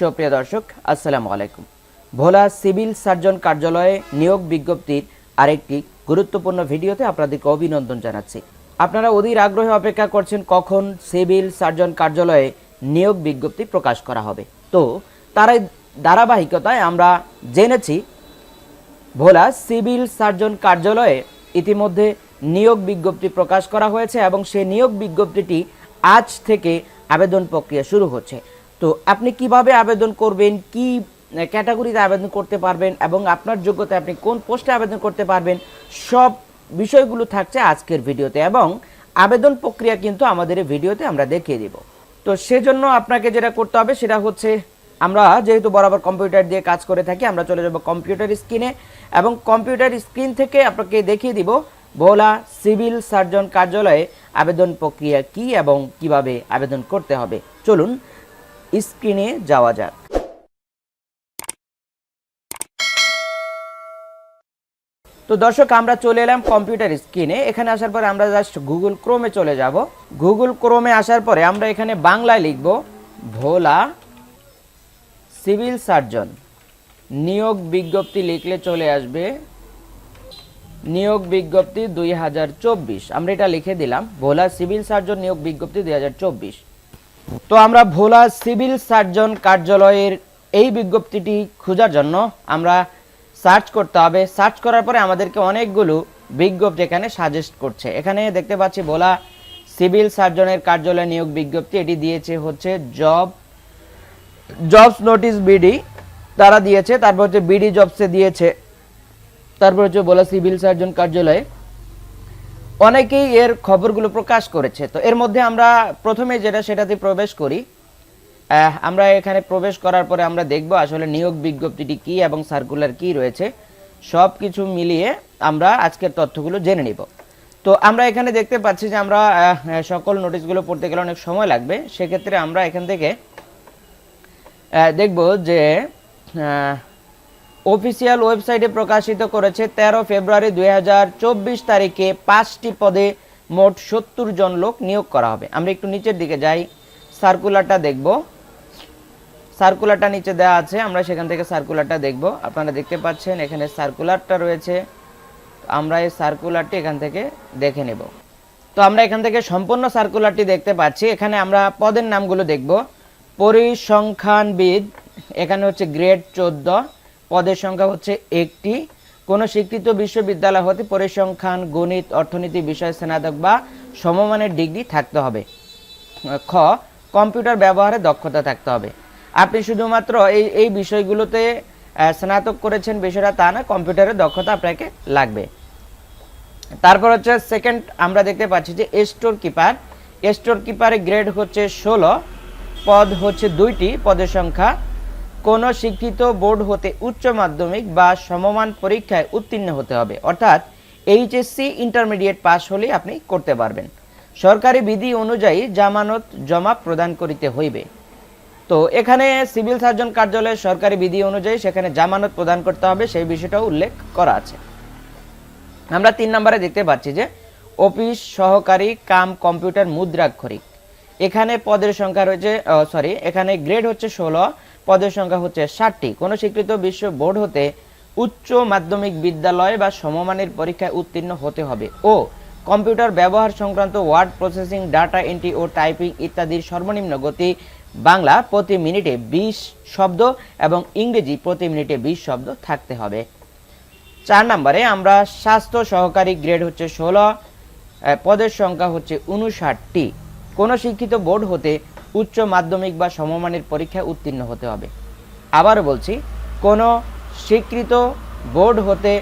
সুপ্রিয় দর্শক, আসসালামু আলাইকুম। ভোলা সিভিল সার্জন কার্যালয়ে নিয়োগ বিজ্ঞপ্তির আরেকটি গুরুত্বপূর্ণ ভিডিওতে আপনাদেরকে অভিনন্দন জানাচ্ছি। আপনারা অধীর আগ্রহে অপেক্ষা করছেন কখন সিভিল সার্জন কার্যালয়ে নিয়োগ বিজ্ঞপ্তি প্রকাশ করা হবে। তো তার ধারাবাহিকতায় আমরা জেনেছি, ভোলা সিভিল সার্জন কার্যালয়ে ইতিমধ্যে নিয়োগ বিজ্ঞপ্তি প্রকাশ করা হয়েছে এবং সেই নিয়োগ বিজ্ঞপ্তিটি আজ থেকে আবেদন প্রক্রিয়া শুরু হচ্ছে। তো আপনি কীভাবে আবেদন করবেন, কি ক্যাটাগরিতে আবেদন করতে পারবেন এবং আপনার যোগ্যতা আপনি কোন পোস্টে আবেদন করতে পারবেন, সব বিষয়গুলো থাকছে আজকের ভিডিওতে এবং আবেদন প্রক্রিয়া কিন্তু আমাদের ভিডিওতে আমরা দেখিয়ে দিব। তো সেজন্য আপনাকে যেটা করতে হবে সেটা হচ্ছে, আমরা যেহেতু বরাবর কম্পিউটার দিয়ে কাজ করে থাকি, আমরা চলে যাব কম্পিউটার স্ক্রিনে এবং কম্পিউটার স্ক্রিন থেকে আপনাকে দেখিয়ে দিব ভোলা সিভিল সার্জন কার্যালয়ে আবেদন প্রক্রিয়া কি এবং কীভাবে আবেদন করতে হবে। চলুন স্ক্রিনে যাওয়া যাক। তো দর্শক, আমরা চলে এলাম কম্পিউটার স্ক্রিনে। এখানে আসার পরে আমরা জাস্ট গুগল ক্রোমে চলে যাব। গুগল ক্রোমে আসার পরে আমরা এখানে বাংলায় লিখব, ভোলা সিভিল সার্জন, নিয়োগ বিজ্ঞপ্তি লিখলে চলে আসবে নিয়োগ বিজ্ঞপ্তি দুই হাজার চব্বিশ। আমরা এটা লিখে দিলাম, ভোলা সিভিল সার্জন নিয়োগ বিজ্ঞপ্তি দুই তো আমরা ভোলা সিভিল সার্জন কার্যালয়ের এই বিজ্ঞপ্তিটি খোঁজার জন্য আমরা সার্চ করতে হবে। সার্চ করার পরে আমাদেরকে অনেকগুলো বিজ্ঞপ্তি এখানে সাজেস্ট করছে। এখানে দেখতে পাচ্ছি ভোলা সিভিল সার্জনের কার্যালয় নিয়োগ বিজ্ঞপ্তি। এটি দিয়েছে হচ্ছে জব, জবস নোটিশ বিডি তারা দিয়েছে। তারপর হচ্ছে বিডি জবসে দিয়েছে। তারপর হচ্ছে বলা সিভিল সার্জন কার্যালয়ে অনেকেই এর খবরগুলো প্রকাশ করেছে। তো এর মধ্যে আমরা প্রথমে যেটা, সেটাতে প্রবেশ করি। আমরা এখানে প্রবেশ করার পরে আমরা দেখব আসলে নিয়োগ বিজ্ঞপ্তিটি কি এবং সার্কুলার কি রয়েছে। সব কিছু মিলিয়ে আমরা আজকের তথ্যগুলো জেনে নিব। তো আমরা এখানে দেখতে পাচ্ছি যে আমরা সকল নোটিশগুলো পড়তে গেলে অনেক সময় লাগবে। সেক্ষেত্রে আমরা এখান থেকে দেখব যে অফিসিয়াল ওয়েবসাইটে প্রকাশিত করেছে তেরো ফেব্রুয়ারি দুই হাজার চব্বিশ তারিখে পাঁচটি পদে মোট সত্তর জন লোক নিয়োগ করা হবে। আমরা একটু নিচের দিকে যাই, সার্কুলারটা দেখব। সার্কুলারটা নিচে দেওয়া আছে, আমরা সেখান থেকে সার্কুলারটা দেখব। আপনারা দেখতে পাচ্ছেন এখানে সার্কুলারটা রয়েছে। আমরা এই সার্কুলারটি এখান থেকে দেখে নেব। তো আমরা এখান থেকে সম্পূর্ণ সার্কুলারটি দেখতে পাচ্ছি। এখানে আমরা পদের নামগুলো দেখব। পরিসংখ্যানবিদ, এখানে হচ্ছে গ্রেড চোদ্দ। পদের সংখ্যা হচ্ছে একটি। কোনো স্বীকৃত বিশ্ববিদ্যালয় হতে পরিসংখ্যান, গণিত, অর্থনীতি, বিষয়, স্নাতক বা সমমানের ডিগ্রি থাকতে হবে। খ, কম্পিউটার ব্যবহারে দক্ষতা থাকতে হবে। আপনি শুধুমাত্র এই এই বিষয়গুলোতে স্নাতক করেছেন বিষয়টা তা না কম্পিউটারের দক্ষতা আপনাকে লাগবে। তারপর হচ্ছে সেকেন্ড আমরা দেখতে পাচ্ছি যে স্টোর কিপার স্টোর কিপারের গ্রেড হচ্ছে ষোলো, পদ হচ্ছে দুইটি, পদের সংখ্যা কোনো শিক্ষিত বোর্ড হতে উচ্চ মাধ্যমিক বা সমমান পরীক্ষায় উত্তীর্ণ হতে হবে। অর্থাৎ এইচএসসি ইন্টারমিডিয়েট পাস হলে আপনি করতে পারবেন। সরকারি বিধি অনুযায়ী জামানত জমা প্রদান করিতে হইবে। তো এখানে সিভিল সার্জন কার্যালয়ের সরকারি বিধি অনুযায়ী সেখানে জামানত প্রদান করতে হবে, সেই বিষয়টাও উল্লেখ করা আছে। আমরা তিন নম্বরে দেখতে পাচ্ছি যে, অফিস সহকারী কাম কম্পিউটার মুদ্রাক্ষরিক। এখানে পদের সংখ্যা রয়েছে সরি এখানে গ্রেড হচ্ছে ষোলো পদের সংখ্যা হচ্ছে ষাটটি। কোনো স্বীকৃত বিশ্ব বোর্ড হতে উচ্চ মাধ্যমিক বিদ্যালয় বা সমমানের পরীক্ষায় উত্তীর্ণ হতে হবে ও কম্পিউটার ব্যবহার সংক্রান্ত ওয়ার্ড প্রসেসিং, ডাটা এন্ট্রি ও টাইপিং ইত্যাদির সর্বনিম্ন গতি বাংলা প্রতি মিনিটে বিশ শব্দ এবং ইংরেজি প্রতি মিনিটে বিশ শব্দ থাকতে হবে। চার নম্বরে আমরা স্বাস্থ্য সহকারী গ্রেড হচ্ছে ষোলো পদের সংখ্যা হচ্ছে উনষাটটি। কোনো শিক্ষিত বোর্ড হতে উচ্চ মাধ্যমিক বা সমমানের পরীক্ষায় উত্তীর্ণ হতে হবে। আবারও বলছি, কোনো স্বীকৃত বোর্ড হতে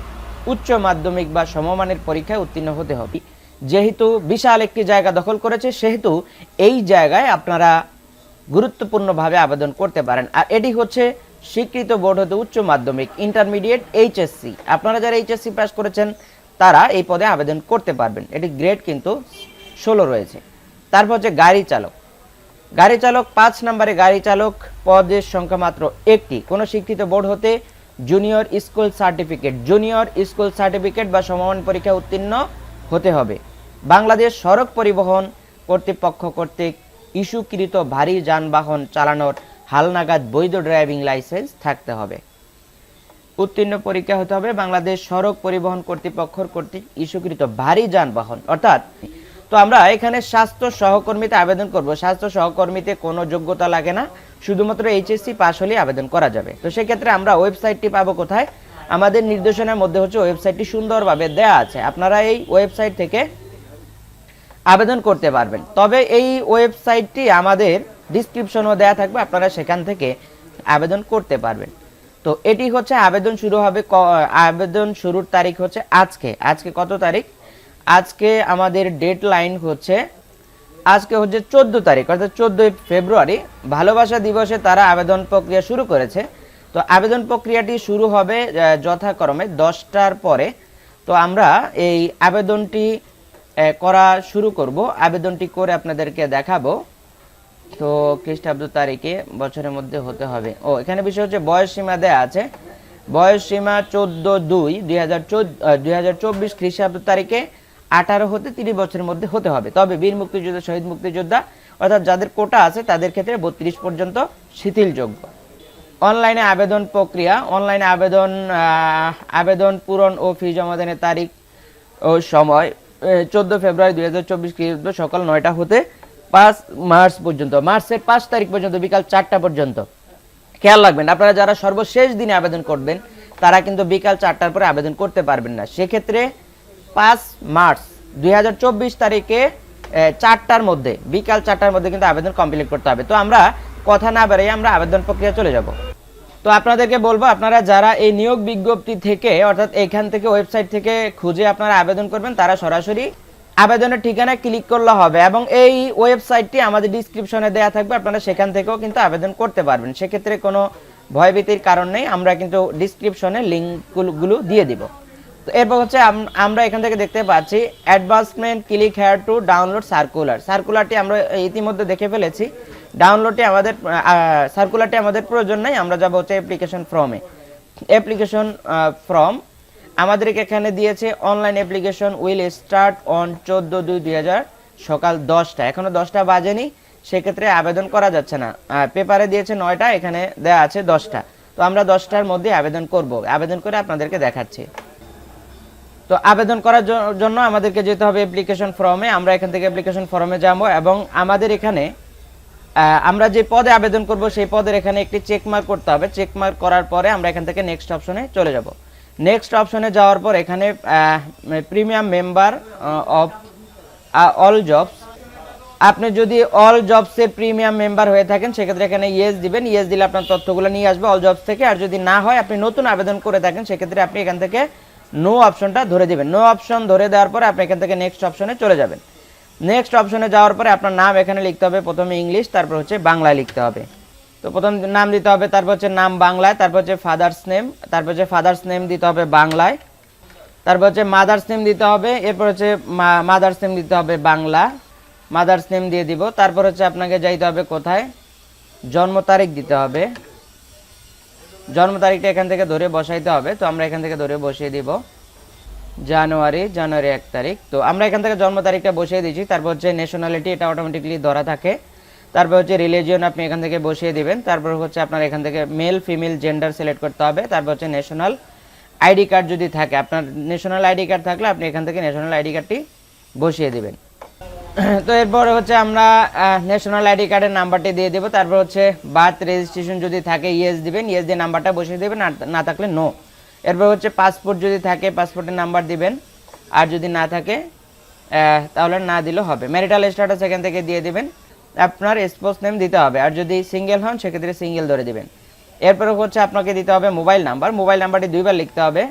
উচ্চ মাধ্যমিক বা সমমানের পরীক্ষায় উত্তীর্ণ হতে হবে। যেহেতু বিশাল একটি জায়গা দখল করেছে, সেহেতু এই জায়গায় আপনারা গুরুত্বপূর্ণভাবে আবেদন করতে পারেন। আর এটি হচ্ছে স্বীকৃত বোর্ড হতে উচ্চ মাধ্যমিক, ইন্টারমিডিয়েট, এইচএসসি। আপনারা যারা এইচএসসি পাস করেছেন, তারা এই পদে আবেদন করতে পারবেন। এটি গ্রেড কিন্তু ষোলো রয়েছে। তারপর হচ্ছে গাড়ি চালক। গাড়ি চালক, পাঁচ নম্বরে গাড়ি চালক, পদের সংখ্যা মাত্র একটি। কোনো শিক্ষিত বোর্ড হতে junior school certificate. Junior school certificate বা সমমান পরীক্ষা উত্তীর্ণ হতে হবে। বাংলাদেশ সড়ক পরিবহন কর্তৃপক্ষ কর্তৃক ইস্যুকৃত ভারী যানবাহন চালানোর হালনাগাদ বৈধ ড্রাইভিং লাইসেন্স থাকতে হবে। উত্তীর্ণ পরীক্ষা হতে হবে। বাংলাদেশ সড়ক পরিবহন কর্তৃপক্ষর কর্তৃক ইস্যুকৃত ভারী যানবাহন। অর্থাৎ তো আমরা এখানে স্বাস্থ্য সহকর্মীতে আবেদন করব। স্বাস্থ্য সহকর্মীতে কোনো যোগ্যতা লাগে না। শুধুমাত্র এইচএসসি পাস হলেই আবেদন করা যাবে। তো সেক্ষেত্রে আমরা ওয়েবসাইটটি পাবো কোথায়? আমাদের নির্দেশনার মধ্যে হচ্ছে ওয়েবসাইটটি সুন্দরভাবে দেয়া আছে। আপনারা এই ওয়েবসাইট থেকে আবেদন করতে পারবেন। তবে এই ওয়েবসাইটটি আমাদের ডিসক্রিপশনও দেয়া থাকবে। আপনারা সেখান থেকে আবেদন করতে পারবেন। তো এটি হচ্ছে আবেদন শুরু হবে আবেদন শুরুর তারিখ হচ্ছে আজকে। আজকে কত তারিখ? আজকে আমাদের ডেট লাইন হচ্ছে, আজকে হচ্ছে চোদ্দ তারিখ, অর্থাৎ চোদ্দই ফেব্রুয়ারি, ভালোবাসা দিবসে তারা আবেদন প্রক্রিয়া শুরু করেছে। তো আবেদন প্রক্রিয়াটি শুরু হবে যথাক্রমে দশটার পরে। তো আমরা এই আবেদনটি করা শুরু করব। আবেদনটি করে আপনাদেরকে দেখাবো। তো খ্রিস্টাব্দ তারিখে বছরের মধ্যে হতে হবে। ও, এখানে বিষয় হচ্ছে বয়স সীমা দেয়া আছে। বয়স সীমা চোদ্দ দুই দুই হাজার চব্বিশ খ্রিস্টাব্দ তারিখে আঠারো হতে তিরিশ বছরের মধ্যে হতে হবে। তবে বীর মুক্তিযোদ্ধা, শহীদ মুক্তিযোদ্ধা, অর্থাৎ যাদের কোটা আছে, তাদের ক্ষেত্রে বত্রিশ পর্যন্ত শিথিলযোগ্য। অনলাইনে আবেদন প্রক্রিয়া, অনলাইনে আবেদন আবেদন পূরণ ও ফি জমাদানের তারিখ ও সময় চোদ্দ ফেব্রুয়ারি দুই হাজার চব্বিশ খ্রিস্টাব্দ সকাল নয়টা হতে পাঁচ মার্চ পর্যন্ত। মার্চের পাঁচ তারিখ পর্যন্ত বিকাল চারটা পর্যন্ত। খেয়াল রাখবেন, আপনারা যারা সর্বশেষ দিনে আবেদন করবেন, তারা কিন্তু বিকাল চারটার পরে আবেদন করতে পারবেন না। সেক্ষেত্রে পাঁচ মার্চ দুই তারিখে চারটার মধ্যে, বিকাল চারটার মধ্যে কিন্তু আবেদন কমপ্লিট করতে হবে। তো আমরা কথা না বেরিয়ে আমরা আবেদন প্রক্রিয়া চলে যাব। তো আপনাদেরকে বলব, আপনারা যারা এই নিয়োগ বিজ্ঞপ্তি থেকে, অর্থাৎ এখান থেকে ওয়েবসাইট থেকে খুঁজে আপনারা আবেদন করবেন, তারা সরাসরি আবেদনের ঠিকানা ক্লিক করলে হবে এবং এই ওয়েবসাইটটি আমাদের ডিসক্রিপশনে দেওয়া থাকবে, আপনারা সেখান থেকেও কিন্তু আবেদন করতে পারবেন। সেক্ষেত্রে কোনো ভয়ভীতির কারণ নেই, আমরা কিন্তু ডিসক্রিপশনে লিঙ্কগুলো দিয়ে দিব। এরপর হচ্ছে আম- আমরা এখান থেকে দেখতে পাচ্ছি advancement click here to download circular সার্কুলারটি আমরা ইতিমধ্যে দেখে ফেলেছি। ডাউনলোডটি আমাদের সার্কুলারটি আমাদের প্রয়োজন নাই, আমরা যাব হচ্ছে অ্যাপ্লিকেশন ফর্মে অ্যাপ্লিকেশন ফর্ম আমাদেরকে এখানে দিয়েছে online application will start on চোদ্দ দুই দুই হাজার সকাল দশটা। এখনও দশটা বাজেনি, সেক্ষেত্রে আবেদন করা যাচ্ছে না। পেপারে দিয়েছে নয়টা, এখানে দেওয়া আছে দশটা। তো আমরা দশটার মধ্যে আবেদন করব। আবেদন করে আপনাদেরকে দেখাচ্ছি। তো আবেদন করার জন্য আমাদেরকে যেতে হবে অ্যাপ্লিকেশন ফর্মে আমরা এখান থেকে অ্যাপ্লিকেশন ফর্মে যাব এবং আমাদের এখানে আমরা যে পদে আবেদন করব সেই পদের এখানে একটি চেক মার্ক করতে হবে। চেক মার্ক করার পরে আমরা এখান থেকে নেক্সট অপশনে চলে যাব। নেক্সট অপশনে যাওয়ার পর এখানে premium member of all jobs আপনি যদি অল জবসের প্রিমিয়াম মেম্বার হয়ে থাকেন, সেক্ষেত্রে এখানে ইয়েস দিবেন। ইয়েস দিলে আপনার তথ্যগুলো নিয়ে আসবে অল জবস থেকে। আর যদি না হয়, আপনি নতুন আবেদন করে থাকেন, সেক্ষেত্রে আপনি এখান থেকে নো অপশনটা ধরে দিবেন। নো অপশন ধরে দেওয়ার পরে আপনি এখান থেকে নেক্সট অপশনে চলে যাবেন। নেক্সট অপশনে যাওয়ার পরে আপনার নাম এখানে লিখতে হবে, প্রথমে ইংলিশ, তারপর হচ্ছে বাংলায় লিখতে হবে। তো প্রথম নাম দিতে হবে, তারপর হচ্ছে নাম বাংলায়, তারপর হচ্ছে ফাদার্স নেম তারপর হচ্ছে ফাদার্স নেম দিতে হবে বাংলায়, তারপর হচ্ছে মাদার্স নেম দিতে হবে, এরপর হচ্ছে মাদার্স নেম দিতে হবে বাংলা মাদার্স নেম দিয়ে দিব, তারপর হচ্ছে আপনাকে যাইতে হবে কোথায়? জন্ম তারিখ দিতে হবে। জন্ম তারিখটা এখান থেকে ধরে বসাইতে হবে, তো আমরা এখান থেকে ধরে বসিয়ে দিব। জানুয়ারি জানুয়ারি এক তারিখ। তো আমরা এখান থেকে জন্ম তারিখটা বসিয়ে দিয়েছি, তারপর হচ্ছে ন্যাশনালিটি এটা অটোমেটিকলি ধরা থাকে। তারপর হচ্ছে রিলিজিয়ন আপনি এখান থেকে বসিয়ে দিবেন, তারপর হচ্ছে আপনার এখান থেকে মেল ফিমেল জেন্ডার সিলেক্ট করতে হবে, তারপর হচ্ছে ন্যাশনাল আইডি কার্ড যদি থাকে, আপনার ন্যাশনাল আইডি কার্ড থাকলে আপনি এখান থেকে ন্যাশনাল আইডি কার্ডটি বসিয়ে দিবেন। তো এরপরে হচ্ছে আমরা ন্যাশনাল আইডি কার্ডের নাম্বারটি দিয়ে দেবো। তারপর হচ্ছে বার্থ রেজিস্ট্রেশন যদি থাকে ইয়েস দিবেন ইয়েস দিয়ে নাম্বারটা বসিয়ে দেবেন না থাকলে নো এরপর হচ্ছে পাসপোর্ট যদি থাকে পাসপোর্টের নাম্বার দিবেন। আর যদি না থাকে তাহলে না দিলেও হবে। ম্যারিটাল স্ট্যাটাস এখান থেকে দিয়ে দেবেন। আপনার স্পোর্স নেম দিতে হবে। আর যদি সিঙ্গেল হন, সেক্ষেত্রে সিঙ্গেল ধরে দিবেন। এরপরে হচ্ছে আপনাকে দিতে হবে মোবাইল নাম্বার মোবাইল নাম্বারটি দুইবার লিখতে হবে।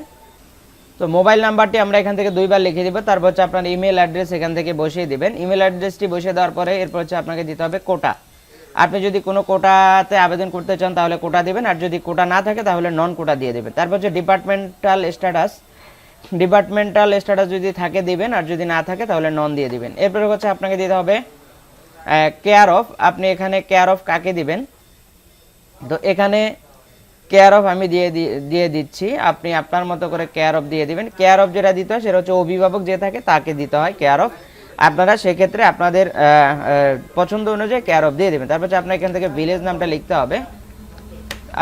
তো মোবাইল নাম্বারটি আমরা এখান থেকে দুইবার লিখে দিব, তারপর হচ্ছে আপনার ইমেল অ্যাড্রেস এখান থেকে বসিয়ে দেবেন। ইমেল অ্যাড্রেসটি বসিয়ে দেওয়ার পরে এরপর হচ্ছে আপনাকে দিতে হবে কোটা। আপনি যদি কোনো কোটাতে আবেদন করতে চান তাহলে কোটা দিবেন, আর যদি কোটা না থাকে তাহলে নন কোটা দিয়ে দেবেন। তারপর হচ্ছে ডিপার্টমেন্টাল স্ট্যাটাস ডিপার্টমেন্টাল স্ট্যাটাস যদি থাকে দিবেন, আর যদি না থাকে তাহলে নন দিয়ে দিবেন। এরপরে হচ্ছে আপনাকে দিতে হবে কেয়ার অফ আপনি এখানে কেয়ার অফ কাকে দিবেন? তো এখানে কেয়ার অফ আমি দিয়ে দিয়ে দিচ্ছি। আপনি আপনার মতো করে কেয়ার অফ দিয়ে দিবেন। কেয়ার অফ যেটা দিতে হয় সেটা হচ্ছে অভিভাবক যে থাকে তাকে দিতে হয় কেয়ার অফ আপনারা সেক্ষেত্রে আপনাদের পছন্দ অনুযায়ী কেয়ার অফ দিয়ে দেবেন। তারপর আপনার এখান থেকে ভিলেজ নামটা লিখতে হবে।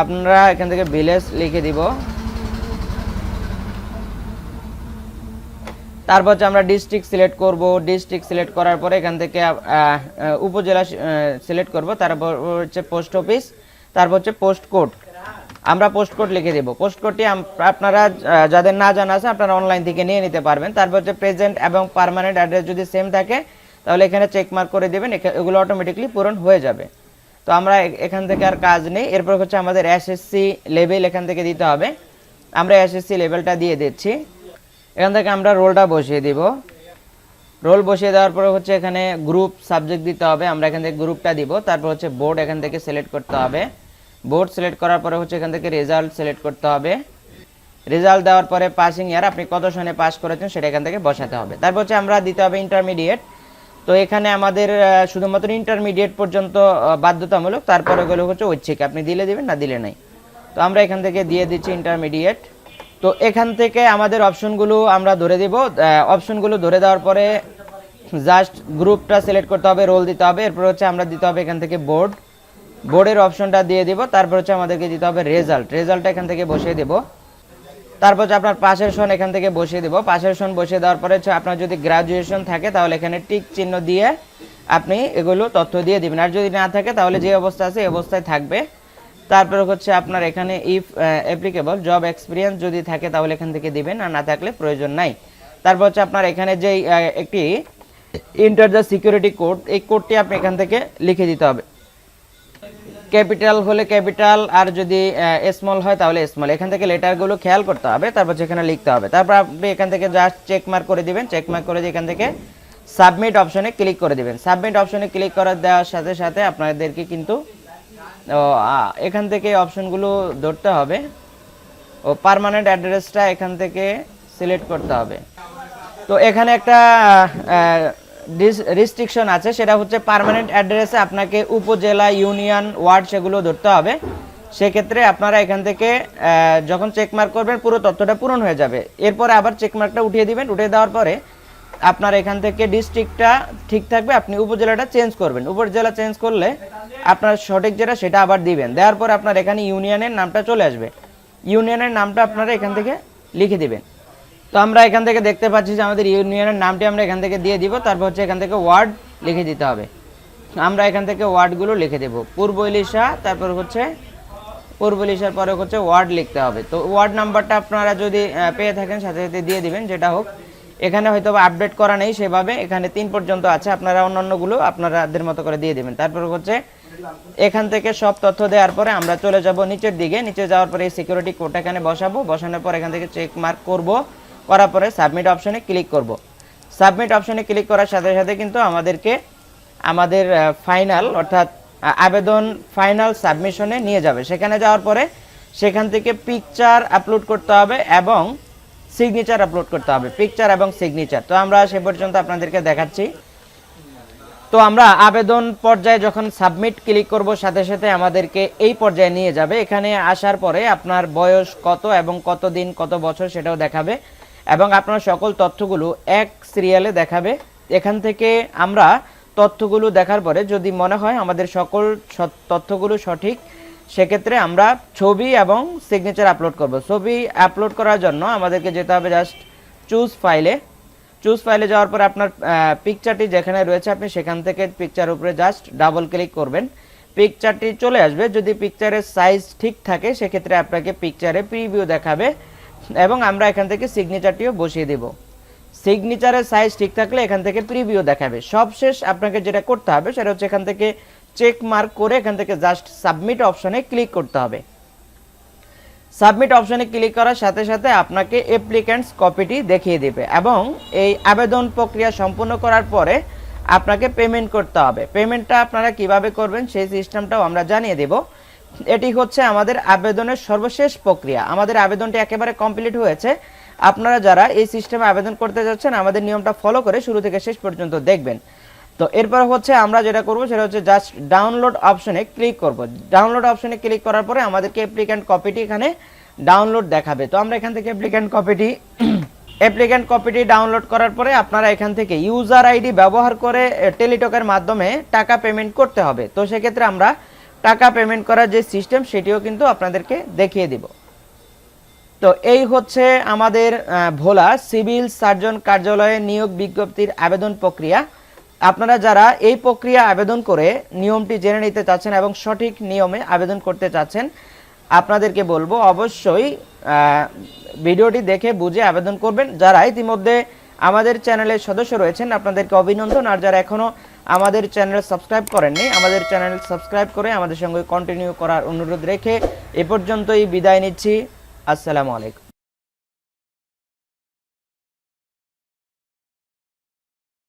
আপনারা এখান থেকে ভিলেজ লিখে দিব। তারপর হচ্ছে আমরা ডিস্ট্রিক্ট সিলেক্ট করব। ডিস্ট্রিক্ট সিলেক্ট করার পরে এখান থেকে উপজেলা সিলেক্ট করব। তারপর হচ্ছে পোস্ট অফিস তারপর হচ্ছে পোস্ট কোড আমরা পোস্ট কোড লিখে দেব। পোস্ট কোডটি আপনারা যাদের না জানা আছে, আপনারা অনলাইন থেকে নিয়ে নিতে পারবেন। তারপর হচ্ছে প্রেজেন্ট এবং পার্মানেন্ট অ্যাড্রেস যদি সেম থাকে, তাহলে এখানে চেক মার্ক করে দেবেন এগুলো অটোমেটিকলি পূরণ হয়ে যাবে। তো আমরা এখান থেকে আর কাজ নেই। এরপর হচ্ছে আমাদের এসএসসি লেভেল এখান থেকে দিতে হবে। আমরা এসএসসি লেভেলটা দিয়ে দিচ্ছি। এখান থেকে আমরা রোলটা বসিয়ে দিব। রোল বসিয়ে দেওয়ার পরে হচ্ছে এখানে গ্রুপ সাবজেক্ট দিতে হবে। আমরা এখান থেকে গ্রুপটা দিব। তারপর হচ্ছে বোর্ড এখান থেকে সিলেক্ট করতে হবে। বোর্ড সিলেক্ট করার পরে হচ্ছে এখান থেকে রেজাল্ট সিলেক্ট করতে হবে। রেজাল্ট দেওয়ার পরে পাসিং ইয়ার আপনি কত সনে পাস করেছেন সেটা এখান থেকে বসাতে হবে। তারপর হচ্ছে আমরা দিতে হবে ইন্টারমিডিয়েট তো এখানে আমাদের শুধুমাত্র ইন্টারমিডিয়েট পর্যন্ত বাধ্যতামূলক, তারপরে গুলো হচ্ছে ঐচ্ছিক। আপনি দিলে দিবেন, না দিলে নাই। তো আমরা এখান থেকে দিয়ে দিচ্ছি ইন্টারমিডিয়েট তো এখান থেকে আমাদের অপশনগুলো আমরা ধরে দিব। অপশনগুলো ধরে দেওয়ার পরে জাস্ট গ্রুপটা সিলেক্ট করতে হবে রোল দিতে হবে। এরপর হচ্ছে আমরা দিতে হবে এখান থেকে বোর্ড বোর্ডের অপশনটা দিয়ে দিব, তারপর হচ্ছে আমাদেরকে দিতে হবে রেজাল্ট রেজাল্টটা এখান থেকে বসিয়ে দেব। তারপর হচ্ছে আপনার পাশের সন এখান থেকে বসিয়ে দেব। পাশের সন বসিয়ে দেওয়ার পরে হচ্ছে আপনার যদি গ্রাজুয়েশন থাকে, তাহলে এখানে টিক চিহ্ন দিয়ে আপনি এগুলো তথ্য দিয়ে দিবেন। আর যদি না থাকে, তাহলে যে অবস্থা আছে, এই অবস্থায় থাকবে। তারপরে হচ্ছে আপনার এখানে ইফ অ্যাপ্লিকেবল জব এক্সপিরিয়েন্স যদি থাকে, তাহলে এখান থেকে দিবেন। আর না থাকলে প্রয়োজন নাই। তারপর হচ্ছে আপনার এখানে যে একটি ইন্টার দ্য সিকিউরিটি কোড এই কোডটি আপনি এখান থেকে লিখে দিতে হবে। ক্যাপিটাল হলে ক্যাপিটাল আর যদি স্মল হয় তাহলে স্মল এখান থেকে লেটারগুলো খেয়াল করতে হবে, তারপর যেখানে লিখতে হবে। তারপর আপনি এখান থেকে জাস্ট চেক মার্ক করে দিবেন চেক মার্ক করে দিয়ে এখান থেকে সাবমিট অপশনে ক্লিক করে দিবেন। সাবমিট অপশনে ক্লিক করার দেওয়ার সাথে সাথে আপনাদেরকে কিন্তু এখান থেকে অপশনগুলো ধরতে হবে। ও পার্মানেন্ট অ্যাড্রেসটা এখান থেকে সিলেক্ট করতে হবে। তো এখানে একটা রেস্ট্রিকশন আছে, সেটা হচ্ছে পার্মানেন্ট অ্যাড্রেসে আপনাকে উপজেলা ইউনিয়ন ওয়ার্ড সেগুলো ধরতে হবে। সেক্ষেত্রে আপনারা এখান থেকে যখন চেক মার্ক করবেন, পুরো তথ্যটা পূরণ হয়ে যাবে। এরপরে আবার চেকমার্কটা উঠিয়ে দিবেন। উঠিয়ে দেওয়ার পরে আপনার এখান থেকে ডিস্ট্রিক্টটা ঠিক থাকবে, আপনি উপজেলাটা চেঞ্জ করবেন। উপজেলা চেঞ্জ করলে আপনার সঠিক যেটা, সেটা আবার দিবেন। দেওয়ার পর আপনার এখানে ইউনিয়নের নামটা চলে আসবে। ইউনিয়নের নামটা আপনারা এখান থেকে লিখে দিবেন। তো আমরা এখান থেকে দেখতে পাচ্ছি যে আমাদের ইউনিয়নের নামটি আমরা এখান থেকে দিয়ে দিব, তারপর হচ্ছে এখান থেকে ওয়ার্ড লিখে দিতে হবে। আমরা এখান থেকে ওয়ার্ডগুলো লিখে দেব। পূর্ব ইলিশা, তারপর হচ্ছে পূর্ব ইলিশার পরে হচ্ছে ওয়ার্ড লিখতে হবে। তো ওয়ার্ড নাম্বারটা আপনারা যদি পেয়ে থাকেন, সাথে সাথে দিয়ে দিবেন, যেটা হোক। এখানে হয়তো আপডেট করা নেই সেভাবে, এখানে তিন পর্যন্ত আছে, আপনারা অন্যান্যগুলো আপনারাদের মতো করে দিয়ে দেবেন। তারপর হচ্ছে এখান থেকে সব তথ্য দেওয়ার পরে আমরা চলে যাব নিচের দিকে। নিচে যাওয়ার পরে সিকিউরিটি কোড এখানে বসাবো। বসানোর পর এখান থেকে চেক মার্ক করব। করার পরে সাবমিট অপশনে ক্লিক করব। সাবমিট অপশনে ক্লিক করার সাথে সাথে কিন্তু আমাদেরকে আমাদের ফাইনাল অর্থাৎ আবেদন ফাইনাল সাবমিশনে নিয়ে যাবে। সেখানে যাওয়ার পরে সেখান থেকে পিকচার আপলোড করতে হবে এবং সিগনেচার আপলোড করতে হবে। পিকচার এবং সিগনেচার তো আমরা সে পর্যন্ত আপনাদেরকে দেখাচ্ছি। তো আমরা আবেদন পর্যায়ে যখন সাবমিট ক্লিক করব, সাথে সাথে আমাদেরকে এই পর্যায়ে নিয়ে যাবে। এখানে আসার পরে আপনার বয়স কত এবং কত দিন কত বছর সেটাও দেখাবে। এবং আপনার সকল তথ্যগুলো এক সিরিয়ালে দেখাবে। এখান থেকে আমরা তথ্যগুলো দেখার পরে যদি মনে হয় আমাদের সকল তথ্যগুলো সঠিক, সেক্ষেত্রে আমরা ছবি এবং সিগনেচার আপলোড করব। ছবি আপলোড করার জন্য আমাদেরকে যেতে হবে জাস্ট চুজ ফাইলে চুজ ফাইলে যাওয়ার পর আপনার পিকচারটি যেখানে রয়েছে আপনি সেখান থেকে পিকচার উপরে জাস্ট ডাবল ক্লিক করবেন। পিকচারটি চলে আসবে। যদি পিকচারের সাইজ ঠিক থাকে, সেক্ষেত্রে আপনাকে পিকচারে প্রিভিউ দেখাবে। এবং আমরা এখান থেকে সিগনেচারটিও বসিয়ে দেব। সিগনেচারের সাইজ ঠিক থাকলে এখান থেকে প্রিভিউ দেখাবে। সবশেষ আপনাকে যেটা করতে হবে সেটা হচ্ছে এখান থেকে চেক মার্ক করে এখান থেকে জাস্ট সাবমিট অপশনে ক্লিক করতে হবে। সাবমিট অপশনে ক্লিক করার সাথে সাথে আপনাকে অ্যাপ্লিক্যান্টস কপিটি দেখিয়ে দেবে এবং এই আবেদন প্রক্রিয়া সম্পূর্ণ করার পরে আপনাকে পেমেন্ট করতে হবে। পেমেন্টটা আপনারা কীভাবে করবেন সেই সিস্টেমটাও আমরা জানিয়ে দেব। এটি হচ্ছে আমাদের আবেদনের সর্বশেষ প্রক্রিয়া। আমাদের আবেদনটি একেবারে কমপ্লিট হয়েছে। আপনারা যারা এই সিস্টেমে আবেদন করতে যাচ্ছেন, আমাদের নিয়মটা ফলো করে শুরু থেকে শেষ পর্যন্ত দেখবেন। তো এরপর হচ্ছে আমরা যেটা করব, সেটা হচ্ছে জাস্ট ডাউনলোড অপশনে ক্লিক করব। ডাউনলোড অপশনে ক্লিক করার পরে আমাদেরকে অ্যাপ্লিক্যান্ট কপিটি এখানে ডাউনলোড দেখাবে। তো আমরা এখান থেকে অ্যাপ্লিক্যান্ট কপিটি অ্যাপ্লিক্যান্ট কপিটি ডাউনলোড করার পরে আপনারা এখান থেকে ইউজার আইডি ব্যবহার করে টেলিটকের মাধ্যমে টাকা পেমেন্ট করতে হবে। তো সেক্ষেত্রে আমরা টাকা পেমেন্ট করার যে সিস্টেম সেটিও কিন্তু আপনাদেরকে দেখিয়ে দিব। তো এই হচ্ছে আমাদের ভোলা সিভিল সার্জন কার্যালয়ে নিয়োগ বিজ্ঞপ্তির আবেদন প্রক্রিয়া। আপনারা যারা এই প্রক্রিয়া আবেদন করে নিয়মটি জেনে নিতে চাচ্ছেন এবং সঠিক নিয়মে আবেদন করতে চাচ্ছেন, আপনাদেরকে বলব অবশ্যই ভিডিওটি দেখে বুঝে আবেদন করবেন। যারা ইতিমধ্যে আমাদের চ্যানেলের সদস্য রয়েছেন, আপনাদেরকে অভিনন্দন। আর যারা এখনও আমাদের চ্যানেল সাবস্ক্রাইব করেননি, আমাদের চ্যানেল সাবস্ক্রাইব করে আমাদের সঙ্গে কন্টিনিউ করার অনুরোধ রেখে এ পর্যন্তই বিদায় নিচ্ছি। আসসালামু আলাইকুম।